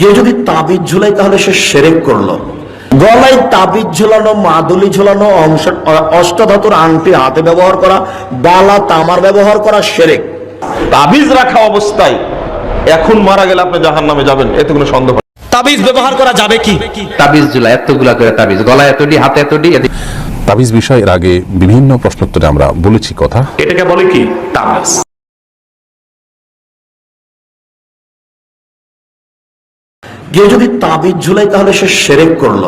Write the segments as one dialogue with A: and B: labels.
A: কেউ যদি তাবিজ ঝুলাই তাহলে সে সেরেক করল। গলায় তাবিজ ঝুলানো মাদুলি ঝুলানো অংশ অষ্টধাতুর আংটি হাতে ব্যবহার করা বালা তামার ব্যবহার করা সেরেক।
B: তাবিজ রাখা অবস্থায় এখন মারা গেলে আপনি জাহান নামে যাবেন এতে কোনো সন্দেহ নেই।
C: তাবিজ ব্যবহার করা যাবে কি?
D: তাবিজ জুলা এতগুলা করে তাবিজ গলায় এতটি হাতে এতটি
E: তাবিজ বিষয় এর আগে বিভিন্ন প্রশ্নোত্তরে আমরা বলেছি কথা।
F: এটাকে বলে কি? তাবিজ।
A: কেউ যদি তাবিজ ঝুলাই, তাহলে সে সেরেক করল।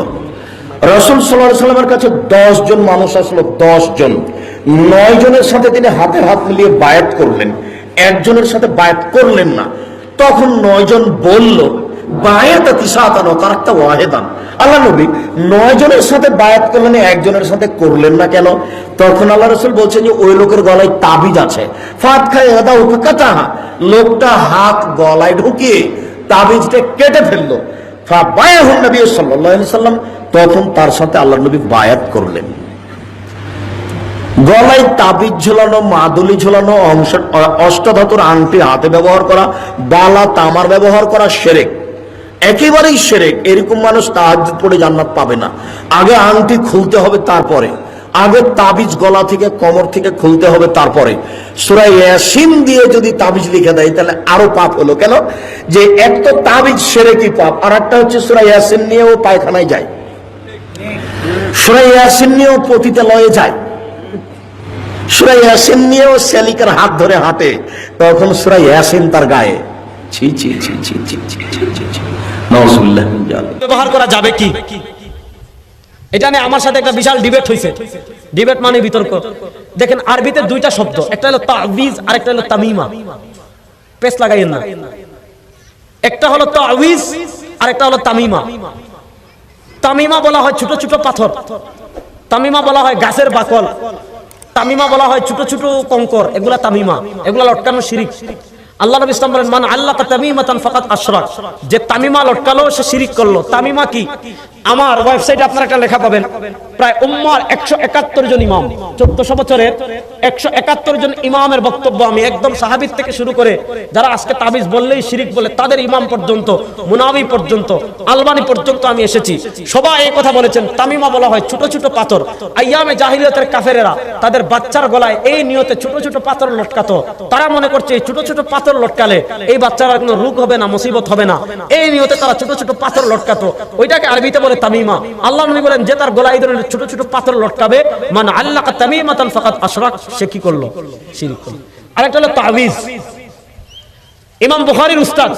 A: রসুল সাল্লাহ সাল্লামের কাছে দশ জন মানুষ আসলো, দশ জন। নয় জনের সাথে তিনি হাতে হাত মিলিয়ে বায়াত করলেন। একজনের সাথে বায়াত করলেন না। তখন নয় জন বলল, বায়াত তার একটা ওয়াহেদান। আল্লাহ নবী, নয় জনের সাথে বায়াত করলেন, একজনের সাথে করলেন না কেন? তখন আল্লাহ রসুল বলছেন যে, ওই লোকের গলায় তাবিজ আছে। ফাত খায় এদা কাটাহা লোকটা হাত গলায় ঢুকিয়ে তাবিজটা কেটে ফেলল। সাল্লাম, তখন তার সাথে আল্লাহ নবী বায়াত করলেন। গলায় তাবিজ ঝোলানো, মাদুলি ঝোলানো, অংশ, অষ্টধাতুর আংটি হাতে ব্যবহার করা, বালা, তামার ব্যবহার করা, সেরেক। একেবারেই সেরেক, এরকম মানুষ তাহাজ্জুদ পড়ে জান্নাত পাবে না। আগে আংটি খুলতে হবে, তারপরে। আগে তাবিজ গলা থেকে কোমর থেকে খুলতে হবে তারপরে সুরাই ইয়াসিন দিয়ে যদি তাবিজ লিখে দেয় তাহলে আরও পাপ হলো কেন যে এক তো তাবিজ সেরেকি পাপ আর একটা হচ্ছে সুরাই ইয়াসিন নিয়েও পায়খানায় যায় সুরাই ইয়াসিন নিয়েও পতিতালয়ে যায় সুরা ইয়াসিন নিয়েও হাত ধরে হাঁটে তখন সুরা ইয়াসিন তার গায়ে ছি ছি ছি ছি ছি ছি ছি ছি ছি মিন।
C: ব্যবহার করা যাবে কি এটা নিয়ে আমার সাথে একটা বিশাল ডিবেট হয়েছে ডিবেট মানে বিতর্ক। দেখেন, আরবিতে দুইটা শব্দ, একটা হলো তাবিজ আর একটা হলো তামিমা। পেস লাগাইয়েন না। একটা হলো তাবিজ আর একটা হলো তামিমা। তামিমা বলা হয় ছোট ছোট পাথর। তামিমা বলা হয় গাছের বাকল। তামিমা বলা হয় ছোট ছোট কঙ্কর। এগুলা তামিমা। এগুলা লটকানো শিরিক। আল্লাহ নবী ইসলাম বলেন, মান আল্লাহ তামিমাতান ফাকাত আশরাক। যে তামিমা লটকালো, সে শিরিক করল। তামিমা কি? আমার ওয়েবসাইটে আপনারা একটা লেখা পাবেন। প্রায় উম্মার একশো একাত্তর জন ইমাম। চোদ্দশো বছরের একশো একাত্তর জন ইমামের বক্তব্য আমি একদম সাহাবিদ থেকে শুরু করে, যারা আজকে তাবিজ বললেই শিরিক বলে, তাদের ইমাম পর্যন্ত, মুনাবি পর্যন্ত, আলবানি পর্যন্ত আমি এসেছি। সবাই এই কথা বলেছেন, তামিমা বলা হয় ছোট ছোট পাথর। আইয়ামে জাহিলিয়তের কাফেরেরা তাদের বাচ্চার গলায় এই নিয়তে ছোট ছোট পাথর লটকাতো। তারা মনে করছে এই ছোট ছোট পাথর লটকালে। এই বাচ্চারা কোনো রোগ হবে না, মুসিবত হবে না। এই নিয়তে তারা ছোট ছোট পাথর লটকাতো। ওইটাকে আরবিতে বলে তামিমা। আল্লাহ নবী বলেন, যে তার গলায় ধরনের ছোট ছোট পাথর লটকাবে মানে আল্লাহ তামিমাতান ফাকাত আশরাক সে কি করল? শিরিক করল। আরেকটা হলো তাবিজ। ইমাম বুখারীর উস্তাদ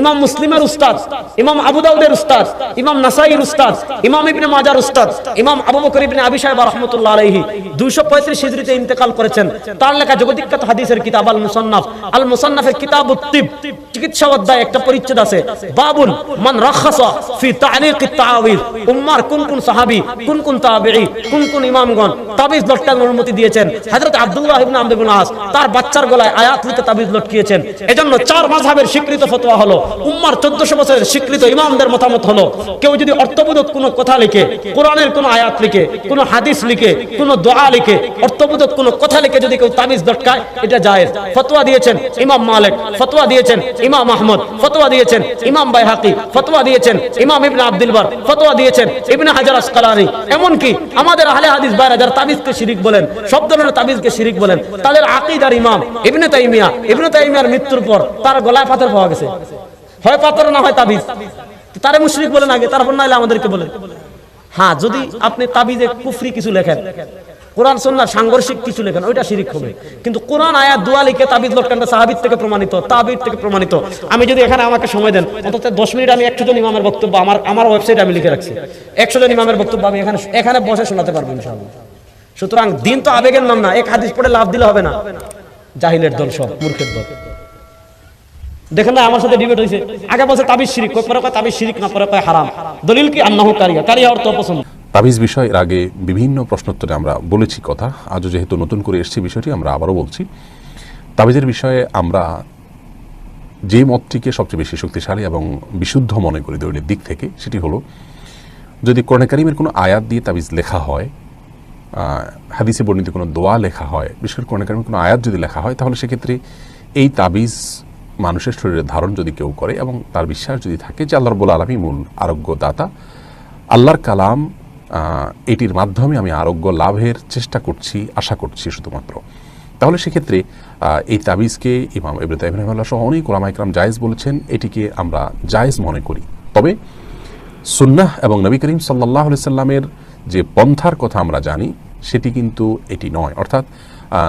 C: ইমাম মুসলিমের উস্তাদ, ইমাম আবু দাউদের উস্তাদ, ইমাম নাসাইর উস্তাদ, ইমাম ইবনে মাজার উস্তাদ, ইমাম আবু বকর ইবনে আবি সাহেব রাহমাতুল্লাহ আলাইহি 235 হিজরিতে ইন্তেকাল করেছেন। তার লেখা জগদীখ্যাত হাদিসের কিতাব আল মুসান্নাফ। আল মুসান্নাফের কিতাবুত তিব, চিকিৎসা অধ্যায় একটা পরিচ্ছেদ আছে। বাবুন মান রাখাসা ফি তা'লিক তাআবিজ উম্মার কোন কোন সাহাবী, কোন কোন তাবেঈ, কোন কোন ইমামগণ তাবিজ লটকানোর অনুমতি দিয়েছেন। হযরত আব্দুল্লাহ ইবনে আমর ইবনে আস, তার বাচ্চার গলায় আয়াত লিখে তাবিজ লটকিয়েছেন। এজন্য চার মাযহাবের স্বীকৃত ফতোয়া হলো। উম্মার 1400 বছরের স্বীকৃত ইমামদের মতামত হলো, কেউ যদি অর্থবোধক কোনো কথা লিখে, কোরআনের কোনো আয়াত লিখে, কোনো হাদিস লিখে, কোনো দোয়া লিখে, অর্থবোধক কোনো কথা লিখে যদি কেউ তাবিজ লটকায় এটা জায়েজ। ফতোয়া দিয়েছেন ইমাম মালিক, ফতোয়া দিয়েছেন ইমাম আহমদ, ফতোয়া দিয়েছেন ইমাম বাইহাকি, ফতোয়া দিয়েছেন ইমাম ইবনে আব্দুল বার, ফতোয়া দিয়েছেন ইবনে হাজার আসকালানি এমনকি আমাদের আহলে হাদিস বাইরা যারা তাবিজকে শিরিক বলেন, সব ধরনের তাবিজকে শিরিক বলেন, তাদের আকীদার ইমাম ইবনে তাইমিয়া, ইবনে তাইমিয়ার মৃত্যুর পর তার গলায় পাথর পাওয়া গেছে। হয় পাথর না হয় তাবিজ। তারে মুশরিক বলেন আগে, তারপর নাইলে আমাদেরকে বলেন হ্যাঁ যদি আপনি তাবিজে কুফরি কিছু লেখেন, কোরআন সন্ন্যার সাংঘর্ষিক কিছু লেখেন, ওইটা শিরিক হবে। কিন্তু কোরআন, আয়াত, দোয়া লিখে তাবিজ লটকানটা সাহাবিদ থেকে প্রমাণিত তাবিদ থেকে প্রমাণিত। আমি যদি এখানে আমাকে সময় দেন, অন্তত দশ মিনিট আমি একশো জন ইমামের বক্তব্য আমার আমার ওয়েবসাইটে আমি লিখে রাখছি। একশো জন ইমামের বক্তব্য আমি এখানে এখানে বসে শোনাতে পারব ইনশাআল্লাহ। সুতরাং দিন তো আবেগের নাম না, এক হাদিস পড়ে লাভ দিলে হবে না। জাহিলের দল সব, মূর্খের দল। দেখেন না, আমার সাথে ডিবেট হয়েছে। আগে বলছে তাবিজ শিরিক পরে কয় তাবিজ শিরিক, না পরে কয় হারাম। দলিল কি? আন্নাহু কারিয়া। কারিয়া অর্থ পছন্দ
E: তাবিজ বিষয় এর আগে বিভিন্ন প্রশ্নোত্তরে আমরা বলেছি কথা। আজও যেহেতু নতুন করে এসেছি বিষয়টি, আমরা আবারও বলছি। তাবিজের বিষয়ে আমরা যে মতটিকে সবচেয়ে বেশি শক্তিশালী এবং বিশুদ্ধ মনে করি দৈনিক দিক থেকে, সেটি হলো, যদি কোরআনে কারিমের কোনো আয়াত দিয়ে তাবিজ লেখা হয় হাদিসে বর্ণিত কোনো দোয়া লেখা হয়, বিশেষ করে কোরআনে কারিমের কোনো আয়াত যদি লেখা হয়, তাহলে সেক্ষেত্রে এই তাবিজ মানুষের শরীরে ধারণ যদি কেউ করে এবং তার বিশ্বাস যদি থাকে যে আল্লাহ রব্বুল আলমী মূল আরোগ্য দাতা আল্লাহর কালাম এটির মাধ্যমে আমি আরোগ্য লাভের চেষ্টা করছি, আশা করছি শুধুমাত্র। তাহলে সেক্ষেত্রে এই তাবিজকে ইমাম ইব্রাহিম রহমাল্লাহ সহ অনেক ওলামা ইকরাম জায়েজ বলেছেন, এটিকে আমরা জায়েজ মনে করি। তবে সুন্নাহ এবং নবী করিম সাল্লাহ সাল্লামের যে পন্থার কথা আমরা জানি, সেটি কিন্তু এটি নয়। অর্থাৎ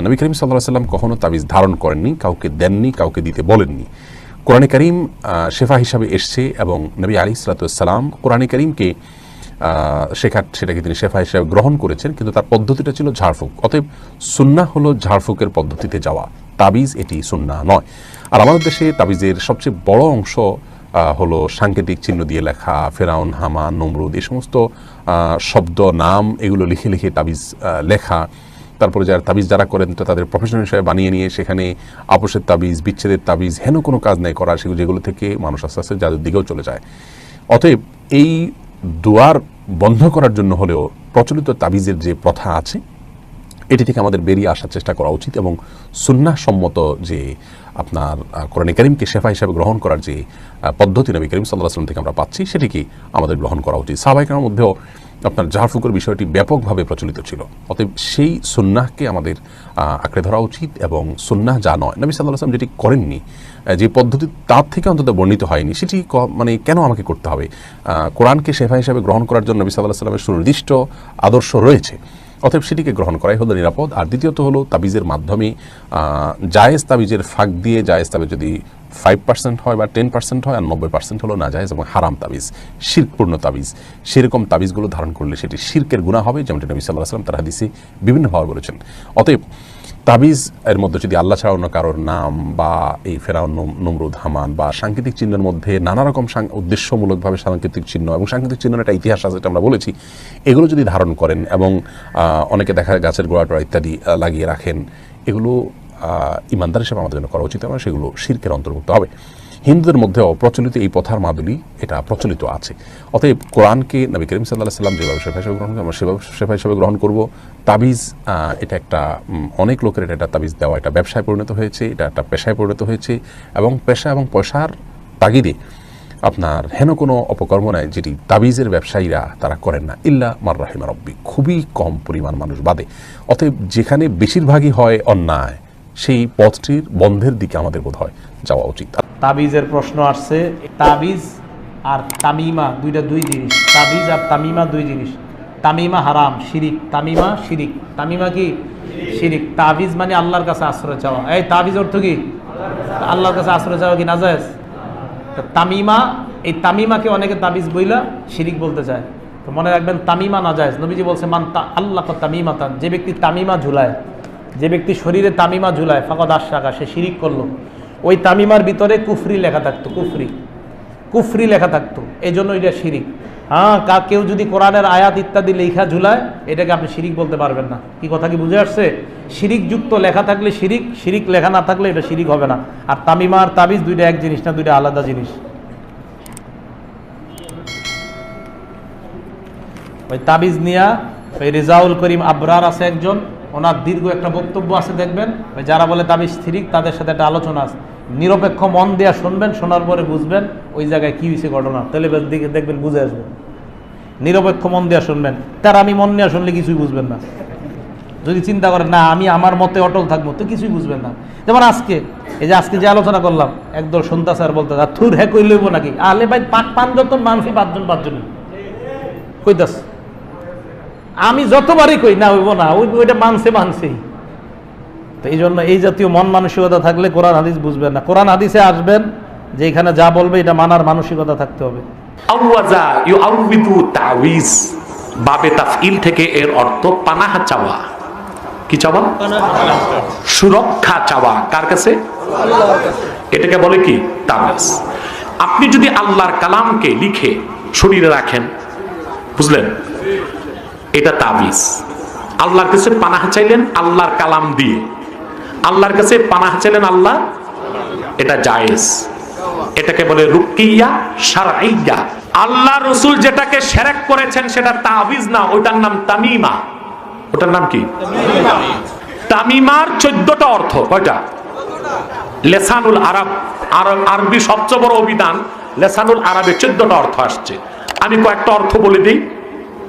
E: নবী করিম সাল্লাহ সাল্লাম কখনো তাবিজ ধারণ করেননি কাউকে দেননি কাউকে দিতে বলেননি। কোরআনে করিম শেফা হিসাবে এসছে এবং নবী আলী সালাতাম কোরআনে করিমকে আহ, শেখা সেটাকে তিনি শেফা হিসাবে গ্রহণ করেছেন কিন্তু তার পদ্ধতিটা ছিল ঝাড়ফুঁক। অতএব সুন্না হলো ঝাড়ফুঁকের পদ্ধতিতে যাওয়া। তাবিজ এটি সুন্না নয়। আর আমাদের দেশে তাবিজের সবচেয়ে বড় অংশ হলো সাংকেতিক চিহ্ন দিয়ে লেখা ফেরাউন হামা নমরুদ এই সমস্ত শব্দ নাম এগুলো লিখে লিখে তাবিজ লেখা। তারপরে যারা তাবিজ যারা করেন, তো তাদের প্রফেশনাল হিসাবে বানিয়ে নিয়ে সেখানে আপোষের তাবিজ, বিচ্ছেদের তাবিজ, হেন কোনো কাজ নেই করা, সেগুলো যেগুলো থেকে মানুষ আস্তে আস্তে যাদের দিকেও চলে যায়। অতএব এই দুয়ার বন্ধ করার জন্য হলেও প্রচলিত তাবিজের যে প্রথা আছে, এটি থেকে আমাদের বেরিয়ে আসার চেষ্টা করা উচিত এবং সুন্নাসম্মত যে আপনার কোরআনে করিমকে শেফা হিসাবে গ্রহণ করার যে পদ্ধতি নবী করিম সাল্লাহ আসলাম থেকে আমরা পাচ্ছি সেটিকে আমাদের গ্রহণ করা উচিত? সাহবাহিকের মধ্যেও আপনার জাহারফুকের বিষয়টি ব্যাপকভাবে প্রচলিত ছিল। অতএব সেই সুন্নাহকে আমাদের আঁকড়ে ধরা উচিত এবং সুন্নাহ যা নয়, নবী সাল্লাহ আসলাম যেটি করেননি যে পদ্ধতি তার থেকে অন্তত বর্ণিত হয়নি, সেটি মানে কেন আমাকে করতে হবে? কোরআনকে শেফা হিসাবে গ্রহণ করার জন্য নবী সাল্লাহ সাল্লামের সুনির্দিষ্ট আদর্শ রয়েছে। অতএব সেটিকে গ্রহণ করাই হলো নিরাপদ। আর দ্বিতীয়ত হলো তাবিজের মাধ্যমে জায়েজ তাবিজের ফাঁক দিয়ে জায়েজ তাবিজ যদি ফাইভ পার্সেন্ট হয় বা টেন পার্সেন্ট হয় আর নব্বই পার্সেন্ট হলো না জায়েজ এবং হারাম তাবিজ, শিরকপূর্ণ তাবিজ। সেরকম তাবিজগুলো ধারণ করলে সেটি শির্কের গুণা হবে, যেমনটি নবী সাল্লাহ আসলাম তার হাদিসে বিভিন্নভাবে বলেছেন। অতএব তাবিজ এর মধ্যে যদি আল্লাহ ছাড়া অন্য কারোর নাম বা এই নম- নমরুদ, হামান বা সাংকেতিক চিহ্নের মধ্যে নানা রকম উদ্দেশ্যমূলকভাবে সাংকেতিক চিহ্ন এবং সাংকেতিক চিহ্নের একটা ইতিহাস আছে, যেটা আমরা বলেছি, এগুলো যদি ধারণ করেন এবং অনেকে দেখা যায় গাছের গোড়া টোড়া ইত্যাদি লাগিয়ে রাখেন, এগুলো ইমানদার হিসেবে আমাদের জন্য করা উচিত এবং সেগুলো শির্কের অন্তর্ভুক্ত হবে। হিন্দুদের মধ্যেও প্রচলিত এই প্রথার মাদুলি এটা প্রচলিত আছে। অতএব কোরআনকে নবী করিম সাল্লাহ সাল্লাম যেভাবে শেফা হিসেবে গ্রহণ আমরা সেভাবে শেফা হিসেবে গ্রহণ করব। তাবিজ এটা একটা অনেক লোকের এটা একটা তাবিজ দেওয়া, এটা ব্যবসায় পরিণত হয়েছে, এটা একটা পেশায় পরিণত হয়েছে এবং পেশা এবং পয়সার তাগিদে আপনার হেন কোনো অপকর্ম নাই যেটি তাবিজের ব্যবসায়ীরা তারা করেন না। ইল্লা মার রাহিমা রব্বি, খুবই কম পরিমাণ মানুষ বাদে। অতএব যেখানে বেশিরভাগই হয় অন্যায়, সেই পথটির বন্ধের দিকে আমাদের বোধ হয় যাওয়া উচিত।
G: তাবিজের প্রশ্ন আসছে, তাবিজ আর তামিমা দুইটা দুই জিনিস। তাবিজ আর তামিমা দুই জিনিস। তামিমা হারাম, শিরিক। তামিমা শিরিক। তামিমা কি? শিরিক। তাবিজ মানে আল্লাহর কাছে আশ্রয় চাওয়া। এই তাবিজ অর্থ কি? আল্লাহর কাছে আশ্রয় চাওয়া কি না যায় তামিমা, এই তামিমাকে অনেকে তাবিজ বইলা শিরিক বলতে চায়। তো মনে রাখবেন, তামিমা না যায় নবীজি বলছে, মান তা আল্লাহ তামিমা তান যে ব্যক্তি তামিমা ঝুলায়, যে ব্যক্তি শরীরে তামিমা ঝুলায়, ফাঁকদ আশ টাকা সে শিরিক করল। ওই তামিমার ভিতরে কুফরি লেখা থাকতো, কুফরি। কুফরি লেখা থাকতো এই জন্য এটা শিরিক। হ্যাঁ কা, কেউ যদি কোরআনের আয়াত ইত্যাদি লেখা ঝুলায়, এটাকে আপনি শিরিক বলতে পারবেন না। কি কথা কি বুঝে আসছে? শিরিক যুক্ত লেখা থাকলে শিরিক শিরিক লেখা না থাকলে এটা শিরিক হবে না। আর তামিমা আর তাবিজ দুইটা এক জিনিস না, দুইটা আলাদা জিনিস। ওই তাবিজ নিয়া, ওই রেজাউল করিম আবরার আছে একজন, ওনার দীর্ঘ একটা বক্তব্য আছে, দেখবেন। ওই যারা বলে তাবিজ স্থিরিক তাদের সাথে একটা আলোচনা আছে। নিরপেক্ষ মন দেয়া শুনবেন, শোনার পরে বুঝবেন ওই জায়গায় কি হয়েছে ঘটনা। তাহলে দিকে দেখবেন বুঝে আসবেন। নিরপেক্ষ মন দেয়া শুনবেন। তার আমি মন নেওয়া শুনলে কিছুই বুঝবেন না। যদি চিন্তা করেন, না, আমি আমার মতে অটল থাকব, তো কিছুই বুঝবেন না। যেমন আজকে, এই যে আজকে যে আলোচনা করলাম, একদল সন্তা স্যার বলতে, আর থুর হ্যাঁ কই লইব নাকি? আলে ভাই, পাঁচ পাঁচজন মানুষই পাঁচজন পাঁচজনই। কইতাস আমি যতবারই কই, না হইব না, ওই ওইটা মানছে মানছেই। তো এই জন্য এই জাতীয় মন মানসিকতা থাকলে কোরআন হাদিস বুঝবেন না। কোরআন হাদিসে আসবেন যে এখানে যা বলবে এটা মানার মানসিকতা থাকতে হবে।
F: বাবে থেকে এর অর্থ চাওয়া। কি চাওয়া? সুরক্ষা চাওয়া। কার কাছে? এটাকে বলে কি? তাবিজ আপনি যদি আল্লাহর কালামকে লিখে শরীরে রাখেন, বুঝলেন? এটা তাবিজ। আল্লাহর কাছে পানাহা চাইলেন, আল্লাহর কালাম দিয়ে। আল্লাহর কাছে পানাহা চাইলেন আল্লাহ? এটা জায়েজ। এটাকে বলে রুকিয়া সারাইয়া আল্লাহ রসুল যেটাকে সেরেক করেছেন সেটা তাবিজ না ওটার নাম তামিমা। ওটার নাম কি? তামিমার চোদ্দটা অর্থ, কয়টা? লেসানুল আরব। আরবি সবচেয়ে বড় অভিধান, লেসানুল আরবে চোদ্দটা অর্থ আসছে। আমি কয়েকটা অর্থ বলে দিই,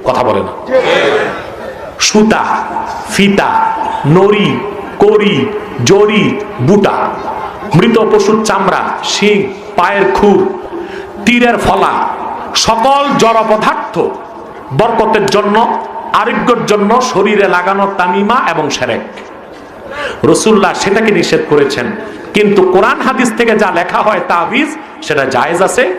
F: কথা বলে না। সুতা, ফিতা, নড়ি করি জরি বুটা, মৃত পশুর চামড়া, শিং, পায়ের খুর, তীরের ফলা, সকল জড় পদার্থ বরকতের জন্য, আরোগ্যের জন্য শরীরে লাগানো তামিমা এবং সেরেক। রসুল্লাহ সেটাকে নিষেধ করেছেন, কিন্তু কোরআন হাদিস থেকে যা লেখা হয় তাবিজ, সেটা জায়েজ আছে।